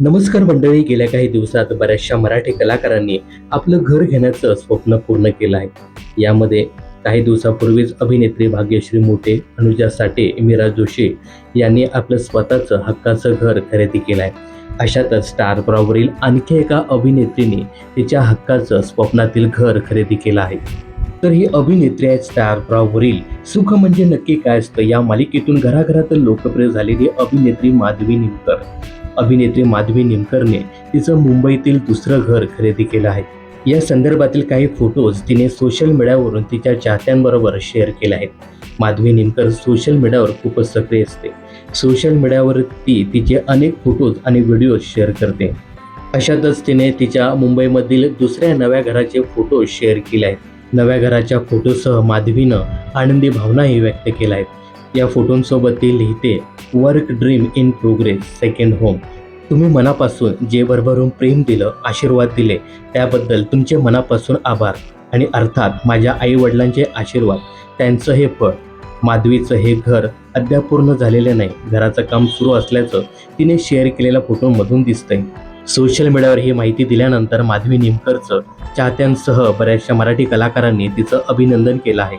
नमस्कार मंडळी गेल्या काही दिवसात बऱ्याचशा मराठी कलाकारांनी आपलं घर घेण्याचं स्वप्न पूर्ण केलं आहे. यामध्ये काही दिवसापूर्वीच अभिनेत्री भाग्यश्री मोठे अनुजा साठे मीरा जोशी यांनी आपलं स्वतःचं हक्काचं घर खरेदी केलं आहे. अशातच स्टार प्रॉवरील आणखी एका अभिनेत्रीने तिच्या हक्काचं स्वप्नातील घर खरेदी केलं आहे. तर ही अभिनेत्री आहे स्टार प्रॉवरील सुख म्हणजे नक्की काय असतं? या मालिकेतून घराघरात लोकप्रिय झालेली अभिनेत्री माधवी निमकर. अभिनेत्री माधवी निमकरने तिचं मुंबईतील दुसरं घर खरेदी केलं आहे. या संदर्भातील काही फोटोज तिने सोशल मीडियावरून तिच्या चाहत्यांबरोबर शेअर केले आहेत. माधवी निमकर सोशल मीडियावर खूपच सक्रिय असते. सोशल मीडियावर ती तिचे अनेक फोटोज आणि व्हिडिओज शेअर करते. अशातच तिने तिच्या मुंबईमधील दुसऱ्या नव्या घराचे फोटो शेअर केले आहेत. नव्या घराच्या फोटोसह माधवीनं आनंदी भावनाही व्यक्त केल्या आहेत. या फोटोंसोबत ती लिहिते work dream in progress second home तुम्ही मनापासून जे भरभरून प्रेम दिलं आशीर्वाद दिले त्याबद्दल तुमचे मनापासून आभार. आणि अर्थात माझ्या आई वडिलांचे आशीर्वाद. त्यांचं हे फळ माधवीचं हे घर अद्याप पूर्ण झालेलं नाही. घराचं काम सुरू असल्याचं तिने शेअर केलेल्या फोटोमधून दिसतंय. सोशल मीडियावर ही माहिती दिल्यानंतर माधवी निमकरचं चाहत्यांसह बऱ्याचशा मराठी कलाकारांनी तिचं अभिनंदन केलं आहे.